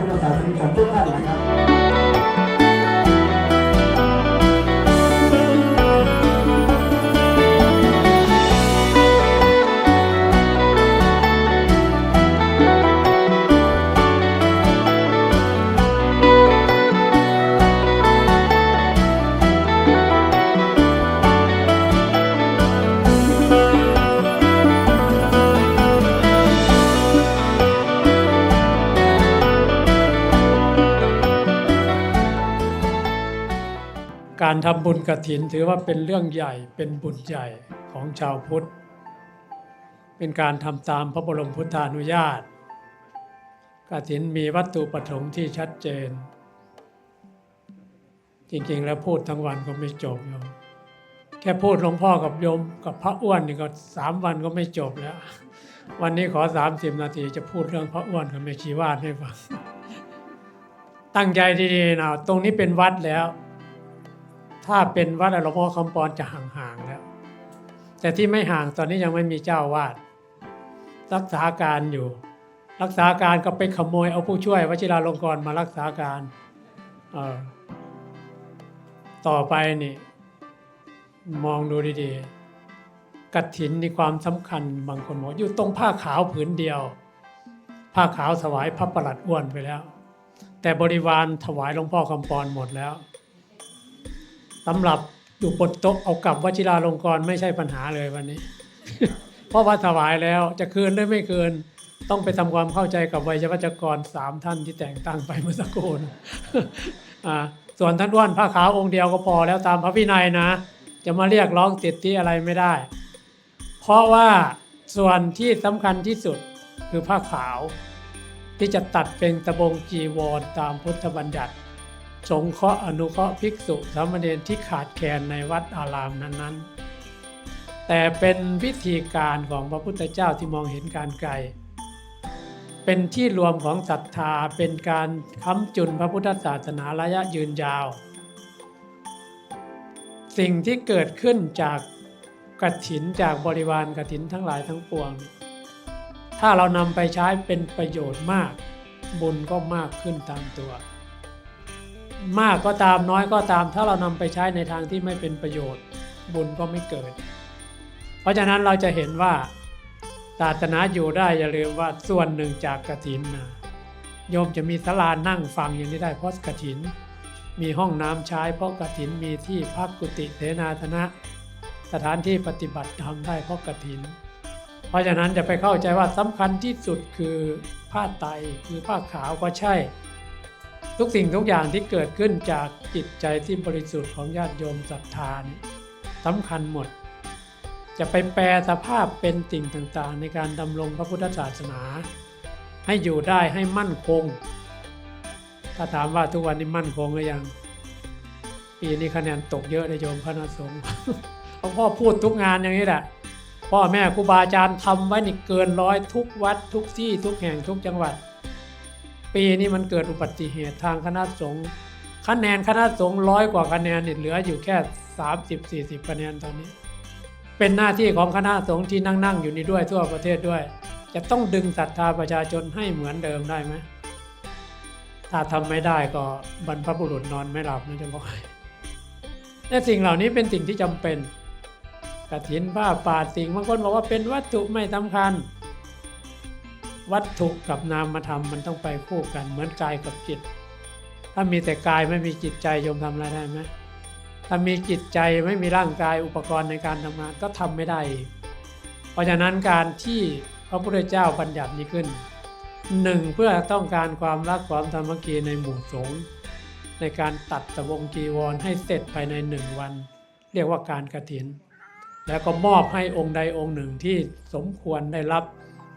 생각하기전적하는 사. การทำบุญกระถินถือว่าเป็นเรื่องใหญ่เป็นบุญใหญ่ของชาวพุทธ เป็นการทำตามพระบรมพุทธานุญาตกฐินมีวัตถุประสงค์ที่ชัดเจน จริงๆแล้วพูดทั้งวันก็ไม่จบโยมแค่พูดหลวงพ่อกับโยมกับพระอ้วนนี่ก็สามวันก็ไม่จบแล้ว วันนี้ขอสามสิบนาทีจะพูดเรื่องพระอ้วนกับแม่ชีวาดให้ฟังตั้งใจดีๆนะตรงนี้เป็นวัดแล้ว ถ้าเป็นวัดหลวงพ่อคำปอนจะห่างๆแล้ว แต่ที่ไม่ห่างตอนนี้ยังไม่มีเจ้าวาด รักษาการอยู่ รักษาการก็ไปขโมยเอาผู้ช่วยวชิราลงกรมารักษาการต่อไปนี่ มองดูดีๆกัดถินในความสำคัญบางคนบอกอยู่ตรงผ้าขาวผืนเดียว ผ้าขาวถวายพระประหลัดอ้วนไปแล้ว แต่บริวารถวายหลวงพ่อคำปอนหมดแล้ว สำหรับอยู่บนโต๊ะเอากลับวชิราลงกรณ์ไม่ใช่ปัญหาเลยวันนี้ เพราะว่าถวายแล้วจะคืนหรือไม่คืนต้องไปทำความเข้าใจกับวิยวัจกรสามท่านที่แต่งตั้งไปเมื่อสักครู่อ่าส่วนท่านอ้วนผ้าขาวองค์เดียวก็พอแล้วตามพระวินัยนะ จะมาเรียกร้องสิทธิอะไรไม่ได้ เพราะว่าส่วนที่สำคัญที่สุดคือผ้าขาว ที่จะตัดเป็นตะบงจีวรตามพุทธบัญญัติ สงเคราะห์อนุเคราะห์ภิกษุสามเณรที่ขาดแคลนในวัดอารามนั้นๆ แต่เป็นวิธีการของพระพุทธเจ้าที่มองเห็นการไกล เป็นที่รวมของศรัทธาเป็นการค้ำจุนพระพุทธศาสนาระยะยืนยาว สิ่งที่เกิดขึ้นจากกถินจากบริวารกถินทั้งหลายทั้งปวง ถ้าเรานำไปใช้เป็นประโยชน์มาก บุญก็มากขึ้นตามตัว มากก็ตามน้อยก็ตาม ถ้าเรานำไปใช้ในทางที่ไม่เป็นประโยชน์บุญก็ไม่เกิด เพราะฉะนั้นเราจะเห็นว่าศาสนาอยู่ได้อย่าลืมว่าส่วนหนึ่งจากกระถินนะโยมจะมีศาลานั่งฟังอย่างนี้ได้เพราะกระถิน มีห้องน้ำใช้เพราะกระถินมีที่พักกุฏิเสนาธนะ สถานที่ปฏิบัติธรรมได้เพราะกระถิน เพราะฉะนั้นจะไปเข้าใจว่าสำคัญที่สุดคือผ้าไตคือผ้าขาวก็ใช่ ทุกสิ่งทุกอย่างที่เกิดขึ้นจากจิตใจที่บริสุทธิ์ของญาติโยมศรัทธานี่สำคัญหมด จะไปแปลสภาพเป็นสิ่งต่างๆ ในการดำรงพระพุทธศาสนา ให้อยู่ได้ให้มั่นคง ถ้าถามว่าทุกวันนี้มั่นคงหรือยังปีนี้คะแนนตกเยอะในโยมคณะสงฆ์หลวงพ่อพูดทุกงานอย่างนี้แหละพ่อแม่ครูบาอาจารย์ทำไว้นี่เกินร้อยทุกวัดทุกที่ทุกแห่งทุกจังหวัด ปีนี้มันเกิดอุบัติเหตุทางคณะสงฆ์คะแนนคณะสงฆ์ร้อยกว่าคะแนนเหลืออยู่แค่ 30-40 คะแนนตอนนี้ เป็นหน้าที่ของคณะสงฆ์ที่นั่งๆอยู่นี่ด้วยทั่วประเทศด้วย จะต้องดึงศรัทธาประชาชนให้เหมือนเดิมได้ไหมถ้าทำไม่ได้ก็บรรพบุรุษนอนไม่หลับนะจะบอกให้และสิ่งเหล่านี้เป็นสิ่งที่จำเป็นกฐินผ้าป่าสิ่งบางคนบอกว่าเป็นวัตถุไม่สำคัญ วัตถุกับนามธรรมมันต้องไปคู่กัน เหมือนกายกับจิต ถ้ามีแต่กายไม่มีจิตใจโยมทำอะไรได้ไหมถ้ามีจิตใจไม่มีร่างกายอุปกรณ์ในการทำงานก็ทำไม่ได้ เพราะฉะนั้นการที่พระพุทธเจ้าบัญญัตินี้ขึ้นหนึ่งเพื่อต้องการความรักความธรรมกีในหมู่สงฆ์ในการตัดตะวงจีวรให้เสร็จภายในหนึ่งวัน เรียกว่าการกระถิน แล้วก็มอบให้องค์ใดองค์หนึ่งที่สมควรได้รับ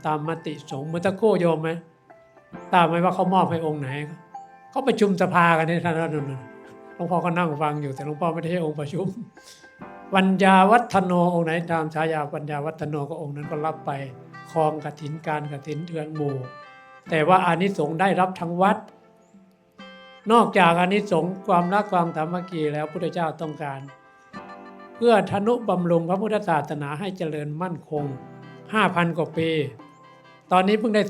ตามมติสงฆ์เมื่อตะโก้โยมไหมตามไหมว่าเขามอบให้องค์ไหนเขาประชุมสภากันในท่านนั้นหลวงพ่อก็นั่งฟังอยู่แต่หลวงพ่อไม่ได้ให้องค์ประชุมวัญญาวัฒโนองค์ไหนตามฉายาวัญญาวัฒโนก็องค์นั้นก็รับไปครองกถินการกถินเทือนหมู่ แต่ว่าอานิสงส์ได้รับทั้งวัด นอกจากอานิสงส์ความรักความสามัคคีแล้วพุทธเจ้าต้องการ เพื่อทนุบำรุงพระพุทธศาสนาให้เจริญมั่นคง 5,000 กว่าปี ตอนนี้เพิ่งได้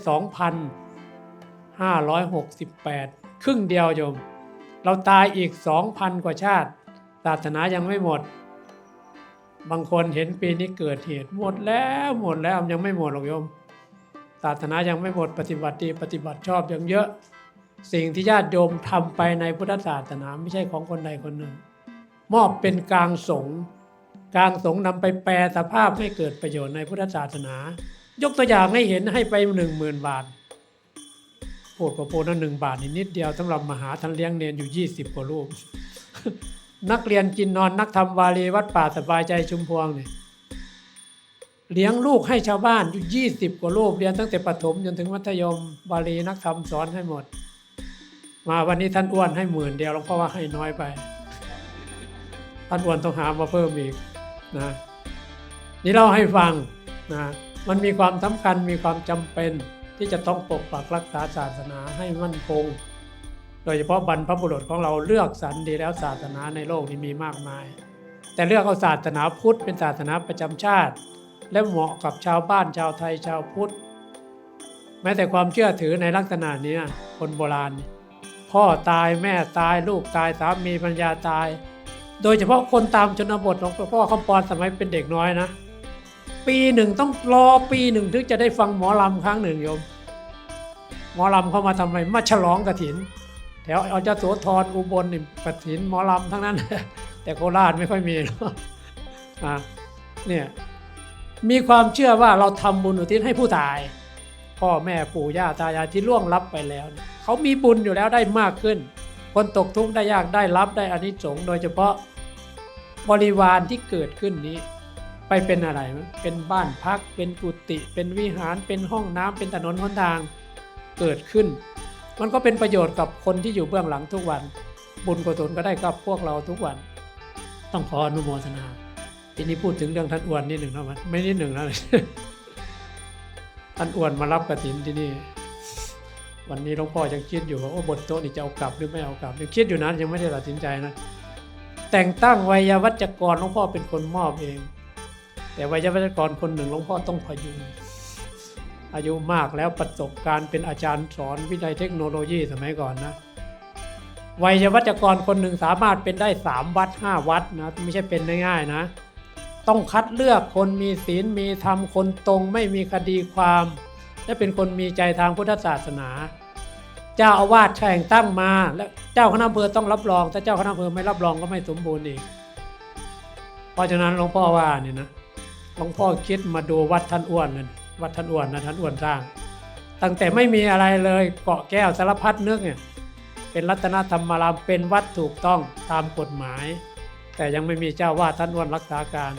2,568 ครึ่งเดียวโยม เราตายอีก 2,000 กว่าชาติ ศาสนายังไม่หมด บางคนเห็นปีนี้เกิดเหตุหมดแล้วหมดแล้วยังไม่หมดหรอกโยม ศาสนายังไม่หมดปฏิบัติดีปฏิบัติชอบยังเยอะ สิ่งที่ญาติโยมทำไปในพุทธศาสนาไม่ใช่ของคนใดคนหนึ่ง มอบเป็นกลางสงกลางสงนำไปแปลสภาพให้เกิดประโยชน์ในพุทธศาสนา ยกตัวอย่างให้เห็นให้ไปหนึ่งหมื่นบาทพูดกับโพนั้นหนึ่งบาทนิดเดียวสำหรับมหาท่านเลี้ยงเนนอยู่ยี่สิบกว่ารูป นักเรียนกินนอนนักธรรมวารีวัดป่าสบายใจชุมพวงเนี่ยเลี้ยงลูกให้ชาวบ้านอยู่ยี่สิบกว่าลูกเรียนตั้งแต่ประถมจนถึงมัธยมบาลีนักธรรมสอนให้หมด มาวันนี้ท่านอ้วนให้หมื่นเดียวหลวงพ่อว่าให้น้อยไป ท่านอ้วนต้องหามาเพิ่มอีกนะนี่เราให้ฟังนะ มันมีความสำคัญมีความจำเป็นที่จะต้องปกปักรักษาศาสนาให้มั่นคง โดยเฉพาะบรรพบุรุษของเราเลือกสรรดีแล้วศาสนาในโลกนี้มีมากมาย แต่เลือกเอาศาสนาพุทธเป็นศาสนาประจำชาติ และเหมาะกับชาวบ้านชาวไทยชาวพุทธ แม้แต่ความเชื่อถือในลักษณะนี้คนโบราณ พ่อตายแม่ตายลูกตายสามีปัญญาตาย โดยเฉพาะคนตามชนบทของพ่อคำปอนสมัยเป็นเด็กน้อยนะ ปีหนึ่งต้องรอปีหนึ่งถึงจะได้ฟังหมอลำครั้งหนึ่งโยม หมอลำเข้ามาทำไมมาฉลองกระถิน แถวเอาจะโสธรอุบลนี่กระถินหมอลำทั้งนั้น แต่โคราชไม่ค่อยมีหรอกอะเนี่ยมีความเชื่อว่าเราทำบุญอุทิศให้ผู้ตาย พ่อแม่ปู่ย่าตายายที่ล่วงลับไปแล้วเนี่ยเขามีบุญอยู่แล้วได้มากขึ้น คนตกทุกข์ได้ยากได้รับได้อานิสงส์โดยเฉพาะบริวารที่เกิดขึ้นนี้ ไปเป็นอะไรมั้ยเป็นบ้านพัก เป็นกุฏิเป็นวิหาร เป็นห้องน้ำเป็นถนนหนทางเกิดขึ้น มันก็เป็นประโยชน์กับคนที่อยู่เบื้องหลังทุกวัน บุญกุศลก็ได้กับพวกเราทุกวัน ต้องขออนุโมทนา ทีนี้พูดถึงเรื่องท่านอ้วนนิดหนึ่งนะมันไม่นิดหนึ่งนะท่านอ้วนมารับกระถินที่นี่ วันนี้หลวงพ่อยังคิดอยู่ว่าโอ้บนโต๊ะนี่จะเอากลับหรือไม่เอากลับยังคิดอยู่นะยังไม่ได้ตัดสินใจนะแต่งตั้งไวยาวัจกรหลวงพ่อเป็นคนมอบเอง แต่ไวยาวัจกรคนหนึ่งหลวงพ่อต้องพยุงอายุมากแล้วประสบการณ์เป็นอาจารย์สอนวิทยาเทคโนโลยีสมัยก่อนนะไวยาวัจกรคนหนึ่งสามารถเป็นได้สามวัดห้าวัดนะไม่ใช่เป็นง่ายๆนะ ต้องคัดเลือกคนมีศีลมีธรรมคนตรงไม่มีคดีความ และเป็นคนมีใจทางพุทธศาสนา เจ้าอาวาสแต่งตั้งมา และเจ้าคณะอำเภอต้องรับรอง ถ้าเจ้าคณะอำเภอไม่รับรองก็ไม่สมบูรณ์อีก เพราะฉะนั้นหลวงพ่อว่าเนี่ยนะ หลวงพ่อคิดมาดูวัดท่านอ้วนนั่นวัดท่านอ้วนนะท่านอ้วนสร้าง ตั้งแต่ไม่มีอะไรเลยเกาะแก้วสารพัดนึกเนี่ยเป็นรัตนธรรมารามเป็นวัดถูกต้องตามกฎหมาย แต่ยังไม่มีเจ้าวาดท่านอ้วนรักษาการ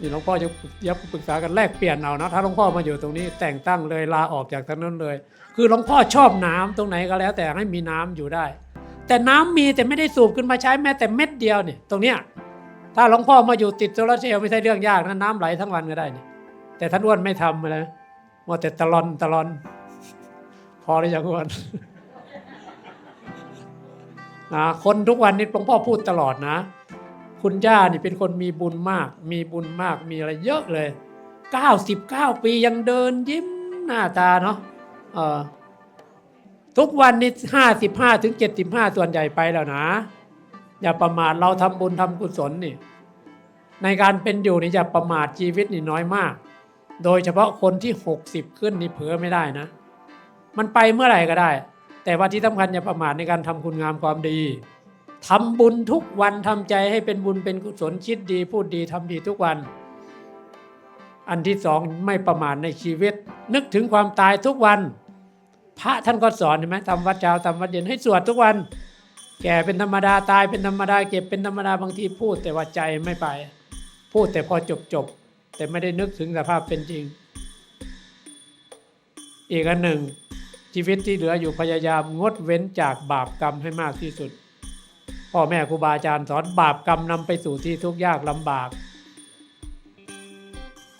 นี่หลวงพ่อจะยับปรึกษากันแลกเปลี่ยนเอานะถ้าหลวงพ่อมาอยู่ตรงนี้ แต่งตั้งเลยลาออกจากทางนั้นเลย คือหลวงพ่อชอบน้ำตรงไหนก็แล้ว แต่ให้มีน้ำอยู่ได้ แต่น้ำมีแต่ไม่ได้สูบขึ้นมาใช้แม้แต่เม็ดเดียวเนี่ยตรงเนี้ย ถ้าหลวงพ่อมาอยู่ติดโซลาเซลล์ไม่ใช่เรื่องยากนะน้ำไหลทั้งวันก็ได้นี่แต่ท่านอ้วนไม่ทำเลยมัวแต่ตะลอนตะลอน พอหรือยังอ้วนนะคนทุกวันนี้หลวงพ่อพูดตลอดนะ คุณย่านี่เป็นคนมีบุญมาก มีบุญมากมีอะไรเยอะเลย 99 ปียังเดินยิ้มหน้าตาเนาะเออทุกวันนี้55ถึง75ส่วนใหญ่ไปแล้วนะ อย่าประมาทเราทำบุญทำกุศลนี่ ในการเป็นอยู่นี่อย่าประมาทชีวิตนี่น้อยมาก โดยเฉพาะคนที่ 60 ขึ้นนี่เผลอไม่ได้นะ มันไปเมื่อไหร่ก็ได้ แต่ว่าที่สำคัญอย่าประมาทในการทำคุณงามความดีทำบุญทุกวันทำใจให้เป็นบุญเป็นกุศลคิดดี พูดดีทำดีทุกวัน อันที่สองไม่ประมาทในชีวิต นึกถึงความตายทุกวัน พระท่านก็สอนเห็นไหมทำวัดเช้าทำวัดเย็นให้สวดทุกวัน แก่เป็นธรรมดาตายเป็นธรรมดาเก็บเป็นธรรมดาบางทีพูดแต่ว่าใจไม่ไป พูดแต่พอจบจบแต่ไม่ได้นึกถึงสภาพเป็นจริง อีกอันหนึ่ง ชีวิตที่เหลืออยู่พยายามงดเว้นจากบาปกรรมให้มากที่สุด พ่อแม่ครูบาอาจารย์สอนบาปกรรมนำไปสู่ที่ทุกข์ยากลำบาก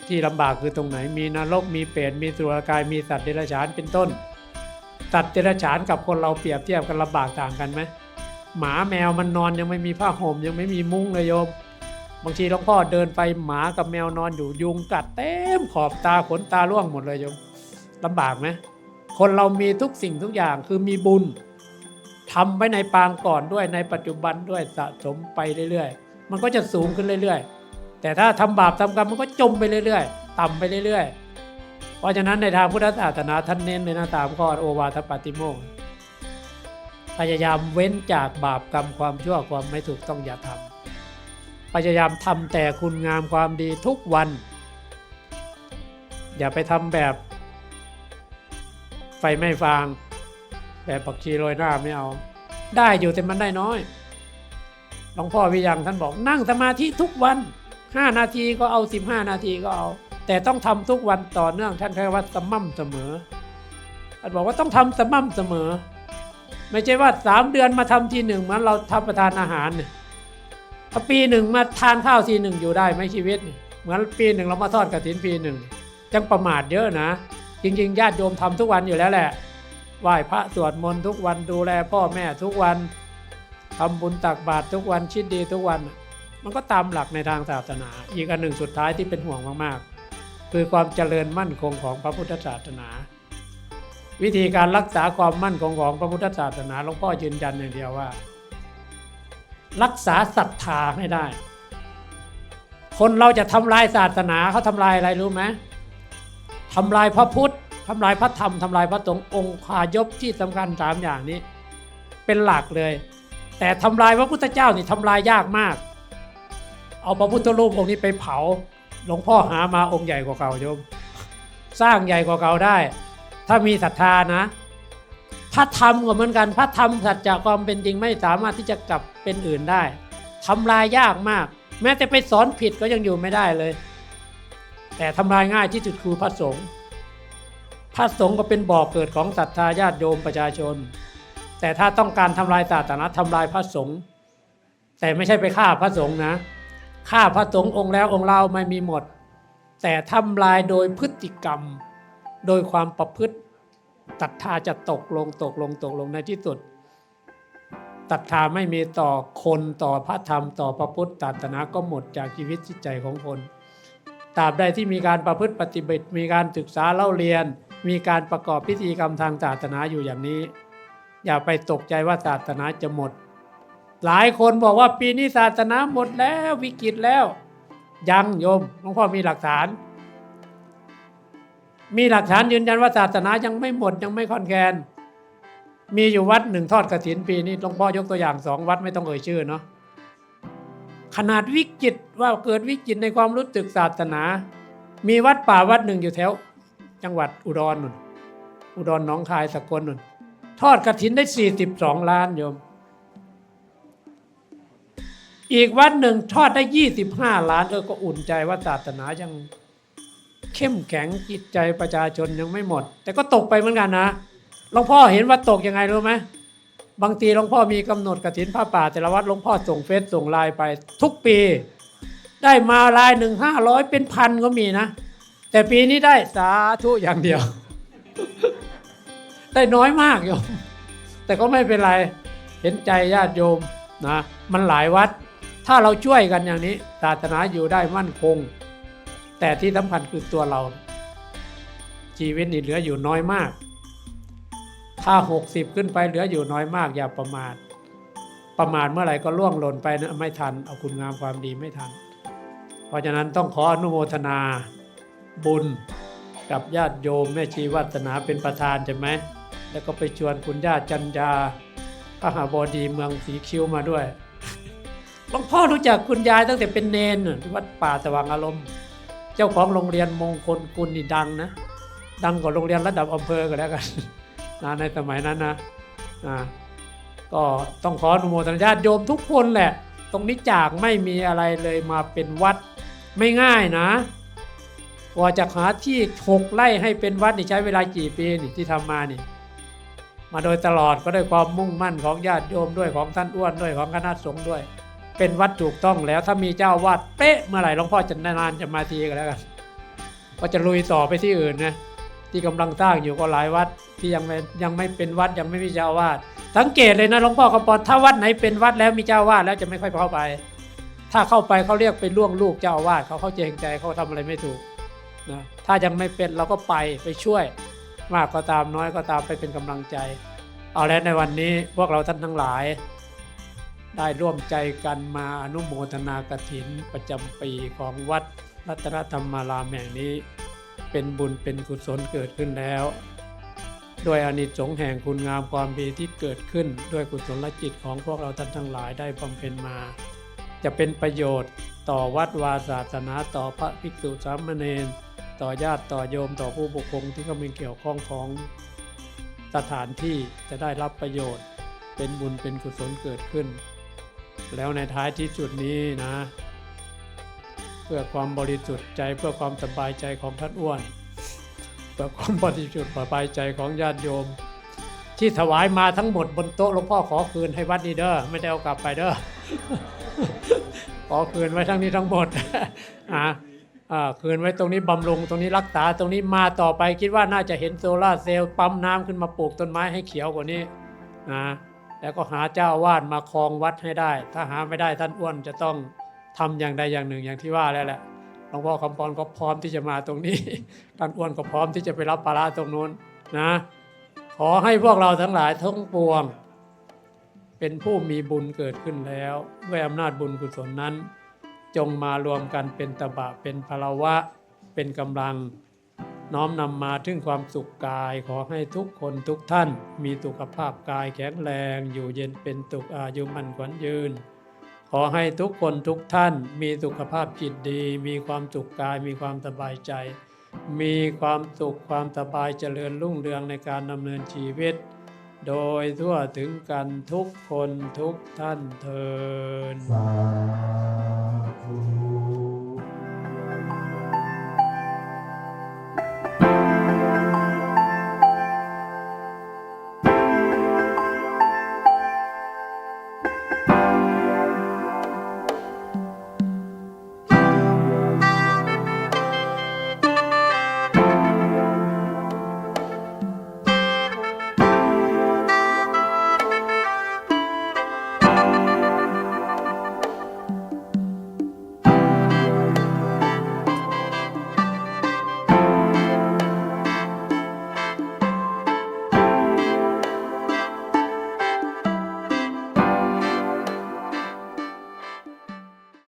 ที่ลำบากคือตรงไหนมีนรกมีเปรตมีสุรกายมีสัตว์เดรัจฉานเป็นต้นสัตว์เดรัจฉานกับคนเราเปรียบเทียบกันลำบากต่างกันไหม หมาแมวมันนอนยังไม่มีผ้าห่มยังไม่มีมุ้งเลยโยม บางทีหลวงพ่อเดินไปหมากับแมวนอนอยู่ยุงกัดเต็มขอบตาขนตาร่วงหมดเลยโยมลำบากไหมคนเรามีทุกสิ่งทุกอย่างคือมีบุญทำไว้ในปางก่อนด้วยในปัจจุบันด้วยสะสมไปเรื่อยๆ มันก็จะสูงขึ้นเรื่อยๆ แต่ถ้าทำบาปทำกรรมมันก็จมไปเรื่อยๆ ต่ำไปเรื่อยๆ เพราะฉะนั้นในทางพุทธศาสนาท่านเน้นเลยนะตามข้อโอวาทปาติโมกข์ พยายามเว้นจากบาปกรรมความชั่วความไม่ถูกต้องอย่าทำพยายามทำแต่คุณงามความดีทุกวัน อย่าไปทำแบบ ไฟไม่ฟาง แบบปักชีโรยหน้าไม่เอา ได้อยู่แต่มันได้น้อยหลวงพ่อวิยังท่านบอกนั่งสมาธิทุกวัน 5 นาทีก็เอา 15 นาทีก็เอา แต่ต้องทำทุกวันต่อเนื่องท่านใช้ว่าสม่ำเสมอท่านบอกว่าต้องทำสม่ำเสมอ ไม่ใช่ว่าสามเดือนมาทำทีหนึ่งเหมือนเราทำประทานอาหารเนี่ยพอปีหนึ่งมาทานข้าวทีหนึ่งอยู่ได้ไหมชีวิตนี่เหมือนปีหนึ่งเรามาทอดกระถินปีหนึ่งจังประมาทเยอะนะ จริงๆญาติโยมทำทุกวันอยู่แล้วแหละไหว้พระสวดมนต์ทุกวันดูแลพ่อแม่ทุกวันทำบุญตักบาตรทุกวันชิดดีทุกวัน มันก็ตามหลักในทางศาสนา อีกอันหนึ่งสุดท้ายที่เป็นห่วงมากๆ คือความเจริญมั่นคงของพระพุทธศาสนา วิธีการรักษาความมั่นคงของพระพุทธศาสนาหลวงพ่อยืนยันอย่างเดียวว่า รักษาศรัทธาให้ได้ คนเราจะทำลายศาสนาเขาทำลายอะไรรู้ไหมทำลายพระพุทธทำลายพระธรรมทำลายพระสงฆ์องค์ขายบที่สำคัญสามอย่างนี้ เป็นหลักเลย แต่ทำลายพระพุทธเจ้านี่ทำลายยากมาก เอาพระพุทธรูปองค์นี้ไปเผาหลวงพ่อหามาองค์ใหญ่กว่าเก่าโยม สร้างใหญ่กว่าเก่าได้ ถ้ามีศรัทธานะ พระธรรมก็เหมือนกัน พระธรรมสัจจะความเป็นจริงไม่สามารถที่จะกลับเป็นอื่นได้ทำลายยากมาก แม้แต่ไปสอนผิดก็ยังอยู่ไม่ได้เลย แต่ทำลายง่ายที่สุดคือพระสงฆ์พระสงฆ์ก็เป็นบ่อเกิดของศรัทธาญาติโยมประชาชน แต่ถ้าต้องการทำลายศาสนาทำลายพระสงฆ์แต่ไม่ใช่ไปฆ่าพระสงฆ์นะฆ่าพระสงฆ์องค์แล้วองค์เล่าไม่มีหมด แต่ทำลายโดยพฤติกรรม โดยความประพฤติศรัทธาจะตกลงตกลงตกลงในที่สุดศรัทธาไม่มีต่อคนต่อพระธรรมต่อพระพุทธศาสนาก็หมดจากชีวิตจิตใจของคนตราบใดที่มีการประพฤติปฏิบัติมีการศึกษาเล่าเรียน มีการประกอบพิธีกรรมทางศาสนาอยู่อย่างนี้ อย่าไปตกใจว่าศาสนาจะหมด หลายคนบอกว่าปีนี้ศาสนาหมดแล้ววิกฤตแล้ว ยังโยมหลวงพ่อมีหลักฐาน มีหลักฐานยืนยันว่าศาสนายังไม่หมดยังไม่คอนแคนมีอยู่วัดหนึ่งทอดกระถินปีนี้หลวงพ่อยกตัวอย่างสองวัดไม่ต้องเอ่ยชื่อเนาะขนาดวิกฤตว่าเกิดวิกฤตในความรู้สึกศาสนา มีวัดป่าวัดหนึ่งอยู่แถว จังหวัดอุดรนุ่นอุดรหนองคายสกลนุ่นทอดกระถินได้ 42 ล้านโยม อีกวัดหนึ่งทอดได้ 25 ล้านเออก็อุ่นใจว่าศาสนายัง เข้มแข็งจิตใจประชาชนยังไม่หมด แต่ก็ตกไปเหมือนกันนะหลวงพ่อเห็นว่าตกยังไงรู้ไหมบางทีหลวงพ่อมีกำหนดกระถินผ้าป่า แต่ละวัดหลวงพ่อส่งเฟซส่งไลน์ไป ทุกปี ได้มาลายหนึ่งห้าร้อยเป็นพันก็มีนะ แต่ปีนี้ได้สาธุอย่างเดียว ได้น้อยมากโยม แต่ก็ไม่เป็นไรเห็นใจญาติโยมนะมันหลายวัด ถ้าเราช่วยกันอย่างนี้ศาสนาอยู่ได้มั่นคง แต่ที่สำคัญคือตัวเรา ชีวิตนี่เหลืออยู่น้อยมาก ถ้า 60 ขึ้นไปเหลืออยู่น้อยมาก อย่าประมาทประมาทเมื่อไหร่ก็ล่วงหล่นไปนะไม่ทัน เอาคุณงามความดีไม่ทัน เพราะฉะนั้นต้องขออนุโมทนาบุญกับญาติโยมแม่ชีวัฒนาเป็นประธานใช่ไหม แล้วก็ไปชวนคุณย่าจันยาพระหาบดีเมืองสีคิ้วมาด้วยหลวงพ่อรู้จักคุณยายตั้งแต่เป็นเนนที่วัดป่าสว่างอารมณ์ เจ้าของโรงเรียนมงคลกุลนี่ดังนะ ดังกว่าโรงเรียนระดับอำเภอก็แล้วกันนะในสมัยนั้นนะนะก็ต้องขออนุโมทนาญาติโยมทุกคนแหละ ตรงนี้จากไม่มีอะไรเลยมาเป็นวัดไม่ง่ายนะกว่าจะหาที่หกไร่ให้เป็นวัดนี่ใช้เวลากี่ปีนี่ที่ทำมานี่ มาโดยตลอดก็ด้วยความมุ่งมั่นของญาติโยมด้วยของท่านอ้วนด้วยของคณะสงฆ์ด้วย เป็นวัดถูกต้องแล้วถ้ามีเจ้าวาดเป๊ะเมื่อไหร่หลวงพ่อจะนานๆจะมาทีกันแล้วกันก็จะลุยต่อไปที่อื่นนะที่กำลังสร้างอยู่ก็หลายวัดที่ยังไม่ยังไม่เป็นวัดยังไม่มีเจ้าวาดสังเกตเลยนะหลวงพ่อกำปอนถ้าวัดไหนเป็นวัดแล้วมีเจ้าวาดแล้วจะไม่ค่อยเข้าไป ถ้าเข้าไปเขาเรียกไปล่วงลูกเจ้าวาสเขาเข้าเจงใจเขาทำอะไรไม่ถูกนะถ้ายังไม่เป็นเราก็ไปไปช่วย มากก็ตามน้อยก็ตามไปเป็นกำลังใจ เอาแล้วในวันนี้พวกเราท่านทั้งหลาย ได้ร่วมใจกันมาอนุโมทนากฐินประจำปีของวัดรัตนธรรมารามแห่งนี้ เป็นบุญเป็นกุศลเกิดขึ้นแล้วด้วยอนิสงส์แห่งคุณงามความดีที่เกิดขึ้นด้วยกุศลจิตของพวกเราท่านทั้งหลายได้บำเพ็ญมา จะเป็นประโยชน์ต่อวัดวาศาสนาต่อพระภิกษุสามเณรต่อญาติต่อโยมต่อผู้ปกครองที่เขามีเกี่ยวข้องของสถานที่จะได้รับประโยชน์ เป็นบุญเป็นกุศลเกิดขึ้น แล้วในท้ายที่สุดนี้นะ เพื่อความบริสุทธิ์ใจเพื่อความสบายใจของท่านอ้วน เพื่อความบริสุทธิ์สบายใจของญาติโยม ที่ถวายมาทั้งหมดบนโต๊ะหลวงพ่อขอคืนให้วัดนี้เด้อไม่ได้เอากลับไปเด้อขอคืนไว้ทั้งนี้ทั้งหมดอ่าอ่าคืนไว้ตรงนี้บำรุงตรงนี้รักษาตรงนี้มาต่อไปคิดว่าน่าจะเห็นโซลาเซลล์ปั๊มน้ำขึ้นมาปลูกต้นไม้ให้เขียวกว่านี้นะ แล้วก็หาเจ้าวาดมาครองวัดให้ได้ ถ้าหาไม่ได้ท่านอ้วนจะต้องทำอย่างใดอย่างหนึ่งอย่างที่ว่าแล้วแหละหลวงพ่อคำพรก็พร้อมที่จะมาตรงนี้ ท่านอ้วนก็พร้อมที่จะไปรับภาระตรงนู้นนะ ขอให้พวกเราทั้งหลายทั้งปวง เป็นผู้มีบุญเกิดขึ้นแล้วด้วยอำนาจบุญกุศลนั้น จงมารวมกันเป็นตบะเป็นพลาวะเป็นกำลัง น้อมนำมาถึงความสุขกายขอให้ทุกคนทุกท่าน มีสุขภาพกายแข็งแรง อยู่เย็นเป็นตุกอายุมั่นขวัญยืน ขอให้ทุกคนทุกท่าน มีสุขภาพจิตดี มีความสุขกายมีความสบายใจ มีความสุขความสบายเจริญรุ่งเรืองในการดำเนินชีวิต โดยทั่วถึงกันทุกคนทุกท่านเทินสาธุ